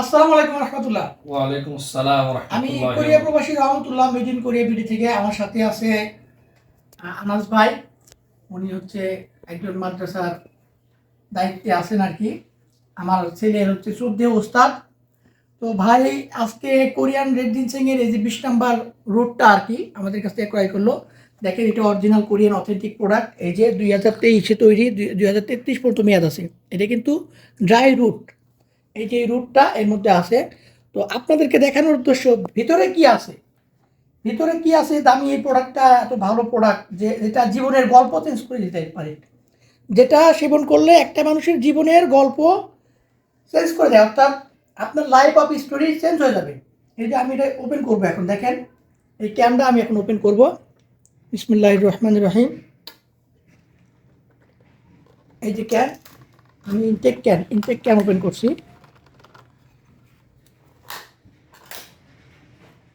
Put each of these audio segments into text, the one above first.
আসসালামু আলাইকুম রহমতুল্লাহ। ওয়ালাইকুম আসসালাম আমি কোরিয়া প্রবাসী Rahmatullah made in Korea BD থেকে আমার সাথে আছে আনাস ভাই। উনি হচ্ছে একজন মাদ্রাসার দায়িত্বে আছেন আর কি। আমার ছেলের হচ্ছে শ্রদ্ধেয় ওস্তাদ। তো ভাই আজকে কোরিয়ান রেড এর এই যে বিশ নাম্বার রোডটা আর কি আমাদের কাছ থেকে ক্রয় করল। দেখেন এটা অরিজিনাল কোরিয়ান অথেন্টিক প্রোডাক্ট এই যে দুই হাজার তেইশে তৈরি দুই হাজার তেত্রিশ পর্যন্ত মেয়াদ আছে। এটা কিন্তু ড্রাই রুট এই যে রুটটা, এর মধ্যে আছে। তো আপনাদেরকে দেখানোর উদ্দেশ্য, ভিতরে কি আছে? ভিতরে কি আছে? দামি এই প্রোডাক্টটা এত ভালো প্রোডাক্ট যে যেটা জীবনের গল্প চেঞ্জ করে দিতে পারে। যেটা সেবন করলে একটা মানুষের জীবনের গল্প চেঞ্জ করে দেয়। অর্থাৎ আপনার লাইফ অফ স্টোরি চেঞ্জ হয়ে যাবে। এই যে আমি এটা ওপেন করব এখন, দেখেন। এই ক্যানটা আমি এখন ওপেন করব। বিসমুল্লাহ রহমান রহিম। এই যে ক্যান আমি intake can intake can open করছি।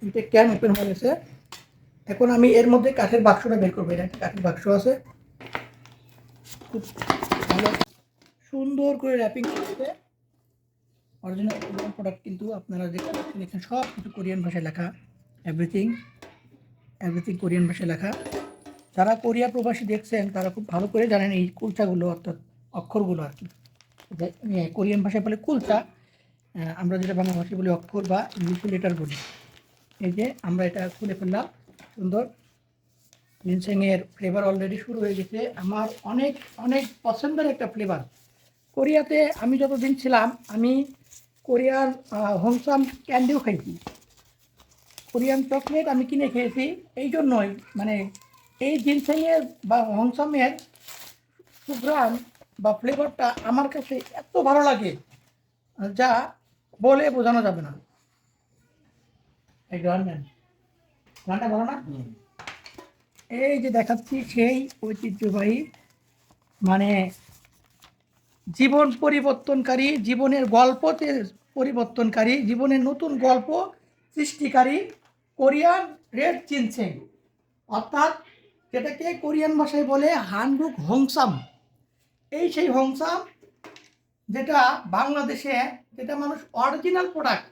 ইনটেক ক্যান ওপেন হয়ে গেছে। এখন আমি এর মধ্যে কাঠের বাক্সটা বের করব। এটা একটা কাঠের বাক্স আছে। খুব ভালো। সুন্দর করে র্যাপিং করতে অরিজিনাল প্রোডাক্ট কিন্তু আপনারা এখানে সব কিছু কোরিয়ান ভাষায় লেখা। এভরিথিং এভরিথিং কোরিয়ান ভাষায় লেখা। যারা কোরিয়া প্রবাসী দেখছেন, তারা খুব ভালো করে জানেন এই কুলচাগুলো, অর্থাৎ অক্ষরগুলো আর কি। কোরিয়ান ভাষায় বলে কুলচা। আমরা যেটা বাংলা ভাষায় বলি অক্ষর বা ইংলিশে লেটার বলি। এই যে আমরা এটা খুলে ফেললাম। সুন্দর। জিনসেংয়ের ফ্লেভার অলরেডি শুরু হয়ে গেছে। আমার অনেক অনেক পছন্দের একটা ফ্লেভার কোরিয়াতে আমি যতদিন ছিলাম, আমি কোরিয়ান হোমসাম ক্যান্ডিও খাইছি। কোরিয়ান চকলেট আমি কিনে খেয়েছি। এই জন্যই মানে এই জিনসেংয়ের বা হোমসামের সুগ্রাম বা ফ্লেভারটা আমার কাছে এত ভালো লাগে, যা বলে বোঝানো যাবে না। এই গান নেন গানটা ভালো না? এই যে দেখাচ্ছি সেই ঐতিহ্যবাহী মানে জীবন পরিবর্তনকারী জীবনের গল্পতে পরিবর্তনকারী জীবনের নতুন গল্প সৃষ্টিকারী কোরিয়ান রেড চিনসেং অর্থাৎ যেটাকে কোরিয়ান ভাষায় বলে হানরুক হংসাম। এই সেই হংসাম যেটা বাংলাদেশে যেটা মানুষ অরিজিনাল প্রোডাক্ট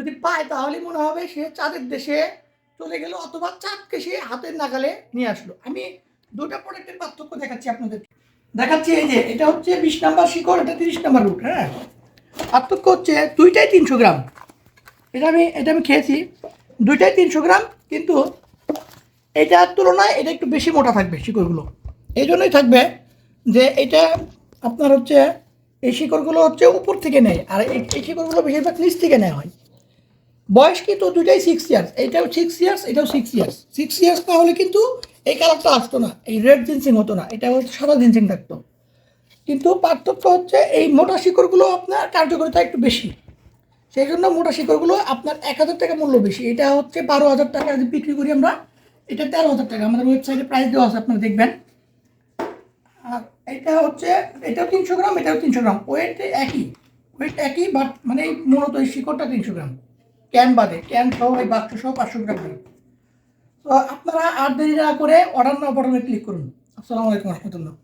যদি পায় তাহলে মনে হবে সে চাঁদের দেশে চলে গেল অথবা চাঁদকে সে হাতের নাগালে নিয়ে আসলো। আমি দুটা প্রোডাক্টের পার্থক্য দেখাচ্ছি আপনাদের দেখাচ্ছি এই যে, এটা হচ্ছে বিশ নাম্বার শিকড়, এটা তিরিশ নাম্বার রুট হ্যাঁ? পার্থক্য হচ্ছে দুইটাই তিনশো গ্রাম। এটা আমি এটা আমি খেয়েছি। দুইটাই তিনশো গ্রাম, কিন্তু এটার তুলনায় এটা একটু বেশি মোটা থাকবে শিকড়গুলো। এই জন্যই থাকবে যে এটা আপনার হচ্ছে, এই শিকড়গুলো হচ্ছে উপর থেকে নেয়, আর এই শিকড়গুলো বেশিরভাগ নিচ থেকে নেওয়া হয়। বয়স কিন্তু দুটাই সিক্স ইয়ার্স এটাও সিক্স ইয়ার্স এটাও সিক্স ইয়ার্স সিক্স ইয়ার্স না হলে কিন্তু এই কালারটা আসতো না, এই রেড জিন্সিং হতো না, এটা হচ্ছে সাদা জিন্সিং থাকতো। কিন্তু পার্থক্য হচ্ছে এই মোটা শিকড়গুলো আপনার কার্যকারিতা একটু বেশি। সেই জন্য মোটা শিকড়গুলো আপনার এক হাজার টাকা মূল্য বেশি। এটা হচ্ছে বারো হাজার টাকা যদি বিক্রি করি আমরা, এটা তেরো হাজার টাকা। আমাদের ওয়েবসাইটে প্রাইস দেওয়া আছে, আপনারা দেখবেন। আর এটা হচ্ছে, এটাও তিনশো গ্রাম, এটাও তিনশো গ্রাম। ওয়েট একই ওয়েট একই বাট মানে মূলত এই শিকড়টা তিনশো গ্রাম। ক্যান বাদে, ক্যান সহ এই বাক্স সহ পাঁচশো গ্রাম করে তো আপনারা আট দেরি না করে অর্ডার না বাটনে ক্লিক করুন। আসসালামু আলাইকুম রহমতুল্লাহ।